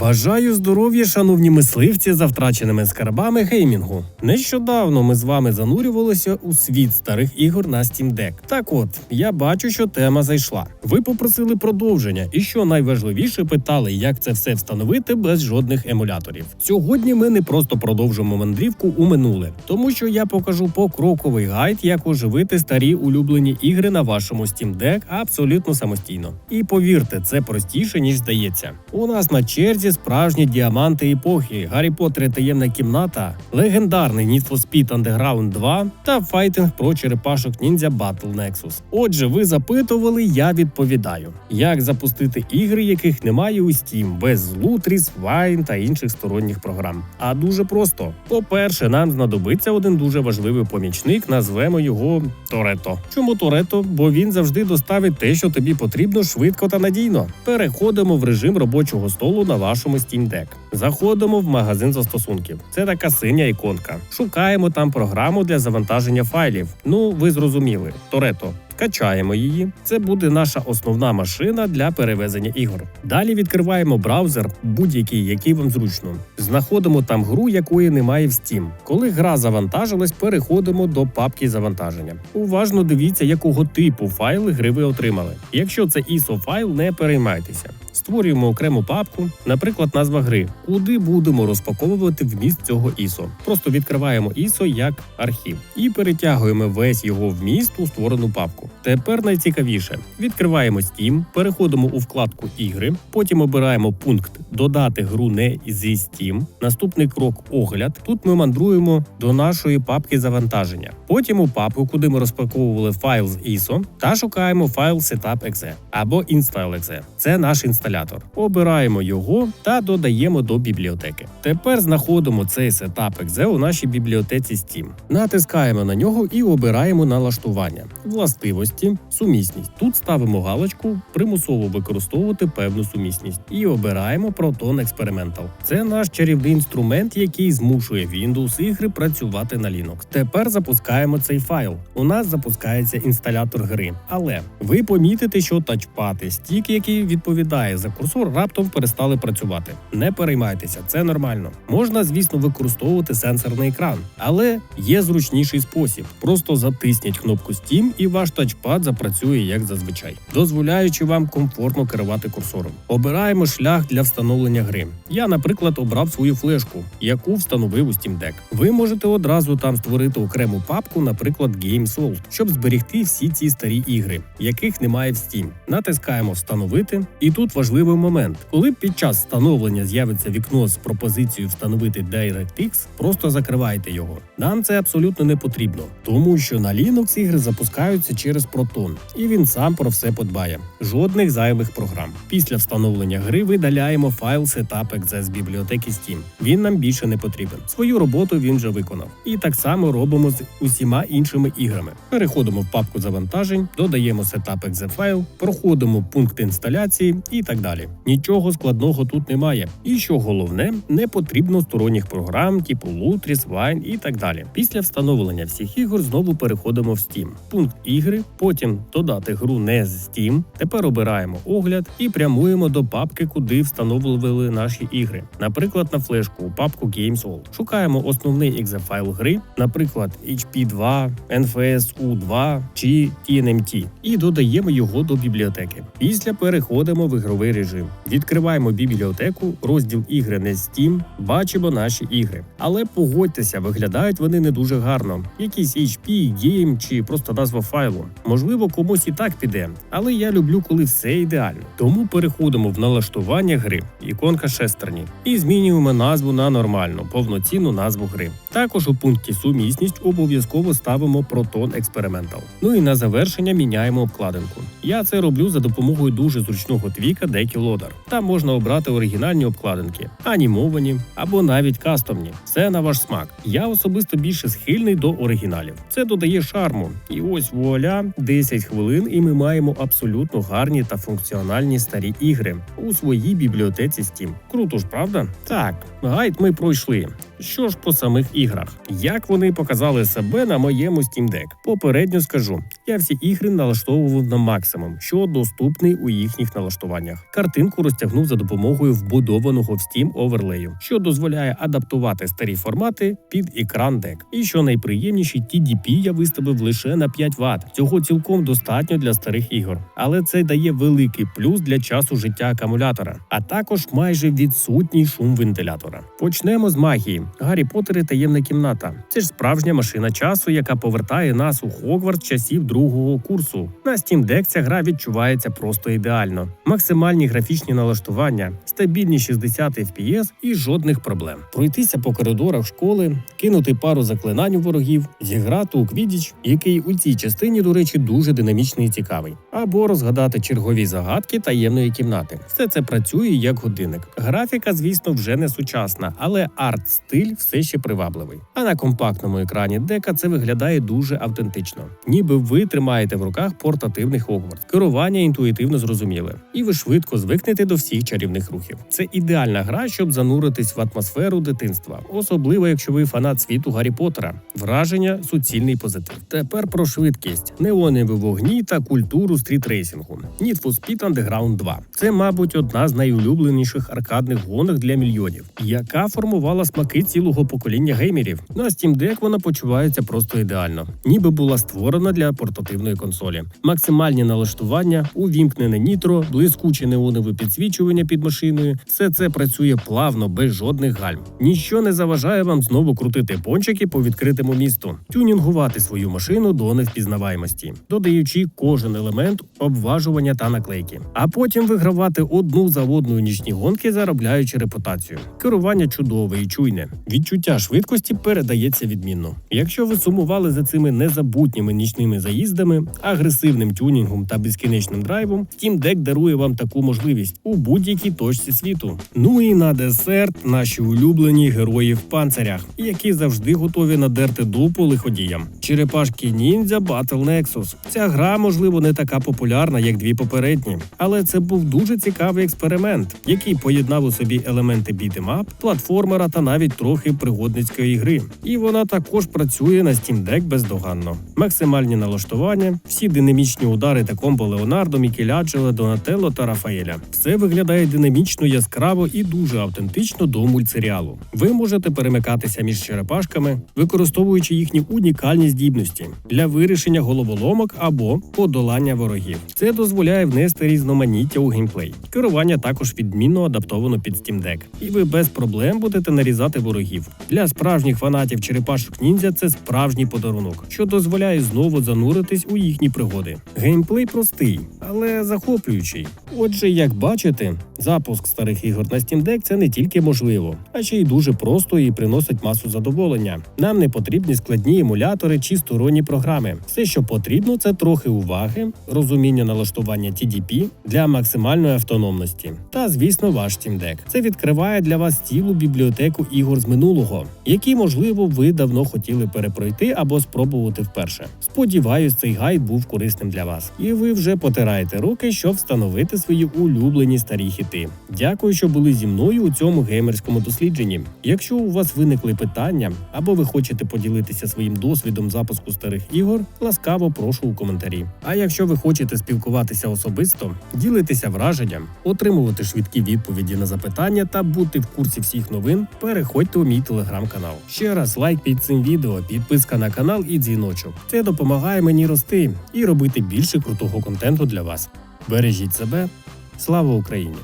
Бажаю здоров'я, шановні мисливці за втраченими скарбами геймінгу. Нещодавно ми з вами занурювалися у світ старих ігор на Steam Deck. Так от, я бачу, що тема зайшла. Ви попросили продовження, і що найважливіше, питали, як це все встановити без жодних емуляторів. Сьогодні ми не просто продовжимо мандрівку у минуле, тому що я покажу покроковий гайд, як оживити старі улюблені ігри на вашому Steam Deck абсолютно самостійно. І повірте, це простіше ніж здається. У нас на черзі справжні діаманти епохи, Гаррі Поттер і таємна кімната, легендарний Need for Speed Underground 2 та файтинг про черепашок ніндзя Battle Nexus. Отже, ви запитували, я відповідаю, як запустити ігри, яких немає у Steam, без Lutris, Wine та інших сторонніх програм. А дуже просто. По-перше, нам знадобиться один дуже важливий помічник, назвемо його Торетто. Чому Торетто? Бо він завжди доставить те, що тобі потрібно швидко та надійно. Переходимо в режим робочого столу на вашому Steam Deck. Заходимо в магазин застосунків. Це така синя іконка. Шукаємо там програму для завантаження файлів. Ну, ви зрозуміли, Торетто. Качаємо її. Це буде наша основна машина для перевезення ігор. Далі відкриваємо браузер, будь-який, який вам зручно. Знаходимо там гру, якої немає в Steam. Коли гра завантажилась, переходимо до папки завантаження. Уважно дивіться, якого типу файли гри ви отримали. Якщо це ISO файл, не переймайтеся. Створюємо окрему папку, наприклад, назва гри, куди будемо розпаковувати вміст цього ISO. Просто відкриваємо ISO як архів і перетягуємо весь його вміст у створену папку. Тепер найцікавіше: відкриваємо Steam, переходимо у вкладку Ігри, потім обираємо пункт Додати гру не зі Steam. Наступний крок огляд. Тут ми мандруємо до нашої папки завантаження. Потім у папку, куди ми розпаковували файл з ISO, та шукаємо файл setup.exe або install.exe. Це наш інсталятор. Обираємо його та додаємо до бібліотеки. Тепер знаходимо цей setup.exe у нашій бібліотеці Steam. Натискаємо на нього і обираємо налаштування, властивості, сумісність. Тут ставимо галочку примусово використовувати певну сумісність і обираємо Proton Experimental. Це наш чарівний інструмент, який змушує Windows ігри працювати на Linux. Тепер запускаємо цей файл. У нас запускається інсталятор гри. Але ви помітите, що тачпад і стік, який відповідає за курсор, раптом перестали працювати. Не переймайтеся, це нормально. Можна, звісно, використовувати сенсорний екран, але є зручніший спосіб. Просто затисніть кнопку Steam і ваш тачпад запрацює як зазвичай, дозволяючи вам комфортно керувати курсором. Обираємо шлях для встановлення гри. Я, наприклад, обрав свою флешку, яку встановив у Steam Deck. Ви можете одразу там створити окрему папку, наприклад, Game Soul, щоб зберегти всі ці старі ігри, яких немає в Steam. Натискаємо Встановити, і тут важливий момент. Коли під час встановлення з'явиться вікно з пропозицією встановити DirectX, просто закривайте його. Нам це абсолютно не потрібно, тому що на Linux ігри запускаються через Proton, і він сам про все подбає. Жодних зайвих програм. Після встановлення гри видаляємо файл setup.exe з бібліотеки Steam. Він нам більше не потрібен. Свою роботу він вже виконав. І так само робимо з усіма іншими іграми. Переходимо в папку завантажень, додаємо setup.exe файл, проходимо пункт інсталяції і так далі. Нічого складного тут немає. І що головне, не потрібно сторонніх програм, типу Lutris, Wine і так далі. Після встановлення всіх ігор знову переходимо в Steam. Пункт ігри, потім додати гру не з Steam. Тепер обираємо огляд і прямуємо до папки, куди встановлювали наші ігри. Наприклад, на флешку у папку Games All. Шукаємо основний exe файл гри, наприклад, HP2, NFS U2 чи TNMT, і додаємо його до бібліотеки. Після переходимо в ігровий режим. Відкриваємо бібліотеку, розділ ігри не Steam, бачимо наші ігри. Але погодьтеся, виглядають вони не дуже гарно. Якісь HP, Game чи просто назва файлу. Можливо, комусь і так піде, але я люблю, коли все ідеально. Тому переходимо в налаштування гри, іконка шестерні, і змінюємо назву на нормальну, повноцінну назву гри. Також у пункті сумісність обов'язково ставимо Proton Experimental. Ну і на завершення міняємо обкладинку. Я це роблю за допомогою дуже зручного твіка Decky Loader. Там можна обрати оригінальні обкладинки, анімовані або навіть кастомні. Все на ваш смак. Я особисто більше схильний до оригіналів. Це додає шарму. І ось вуаля, 10 хвилин, і ми маємо абсолютно гарні та функціональні старі ігри у своїй бібліотеці Steam. Круто ж, правда? Так, гайд ми пройшли. Що ж по самих іграх? Як вони показали себе на моєму Steam Deck? Попередньо скажу, Я всі ігри налаштовував на максимум, що доступний у їхніх налаштуваннях. Картинку розтягнув за допомогою вбудованого в Steam оверлею, що дозволяє адаптувати старі формати під екран дек. І що найприємніше, TDP я виставив лише на 5 Вт. Цього цілком достатньо для старих ігор, але це дає великий плюс для часу життя акумулятора, а також майже відсутній шум вентилятора. Почнемо з магії. Гаррі Поттер і таємна кімната. Це ж справжня машина часу, яка повертає нас у Хогвартс часів другого курсу. На Steam Deck ця гра відчувається просто ідеально. Максимальні графічні налаштування, стабільні 60 FPS і жодних проблем. Пройтися по коридорах школи, кинути пару заклинань у ворогів, зіграти у Квідіч, який у цій частині, до речі, дуже динамічний і цікавий, або розгадати чергові загадки таємної кімнати. Все це працює як годинник. Графіка, звісно, вже не сучасна, але арт-стиль все ще привабливий. А на компактному екрані дека це виглядає дуже автентично, ніби ви тримаєте в руках портативний Хогвартс. Керування інтуїтивно зрозуміле, і ви швидко звикнете до всіх чарівних рухів. Це ідеальна гра, щоб зануритись в атмосферу дитинства, особливо якщо ви фанат світу Гаррі Поттера. Враження суцільний позитив. Тепер про швидкість, неонові вогні та культуру стрітрейсингу. Need for Speed Underground 2. Це, мабуть, одна з найулюбленіших аркадних гонок для мільйонів, яка формувала смаки цілого покоління геймерів. На Steam Deck вона почувається просто ідеально, ніби була створена для портативної консолі. Максимальні налаштування, увімкнене нітро, блискуче неонове підсвічування під машиною. Все це працює плавно, без жодних гальм. Ніщо не заважає вам знову крутити пончики по відкритому місту, тюнінгувати свою машину до невпізнаваємості, додаючи кожен елемент обважування та наклейки, а потім вигравати одну за одною нічні гонки, заробляючи репутацію. Керування чудове і чуйне. Відчуття швидкості передається відмінно. Якщо ви сумували за цими незабутніми нічними заїздами, агресивним тюнінгом та безкінечним драйвом, Steam Deck дарує вам таку можливість у будь-якій точці світу. Ну і на десерт наші улюблені герої в панцирях, які завжди готові надерти дупу лиходіям. Черепашки ніндзя Battle Nexus. Ця гра, можливо, не така популярна, як дві попередні, але це був дуже цікавий експеримент, який поєднав у собі елементи бітемап, платформера та навіть трохи пригодницької гри. І вона також працює на Steam Deck бездоганно. Максимальні налаштування, всі динамічні удари та комбо Леонардо, Мікеляджело, Донателло та Рафаеля. Все виглядає динамічно, яскраво і дуже автентично до мультсеріалу. Ви можете перемикатися між черепашками, використовуючи їхні унікальні здібності для вирішення головоломок або подолання ворогів. Це дозволяє внести різноманіття у геймплей. Керування також відмінно адаптовано під Steam Deck. і ви без проблем будете нарізати ворогів. Для справжніх фанатів черепашок ніндзя це справжній подарунок, що дозволяє знову зануритись у їхні пригоди. Геймплей простий, але захоплюючий. Отже, як бачите, запуск старих ігор на Steam Deck – це не тільки можливо, а ще й дуже просто і приносить масу задоволення. Нам не потрібні складні емулятори чи сторонні програми. Все, що потрібно, це трохи уваги, розуміння налаштування TDP для максимальної автономності. Та, звісно, ваш Steam Deck. Це відкриває для вас цілу бібліотеку ігор з минулого, які, можливо, ви давно хотіли перепройти або спробувати вперше. Цей гайд був корисним для вас, і ви вже потираєте руки, щоб встановити свої улюблені старі хіти. Дякую, що були зі мною у цьому геймерському дослідженні. Якщо у вас виникли питання або ви хочете поділитися своїм досвідом запуску старих ігор, ласкаво прошу у коментарі. А якщо ви хочете спілкуватися особисто, ділитися враженням, отримувати швидкі відповіді на запитання та бути в курсі всіх новин, переходьте у мій телеграм-канал. Ще раз лайк під цим відео, підписка на канал і дзвіночок. Це допомагає мені рости і робити більше крутого контенту для вас. Бережіть себе, слава Україні!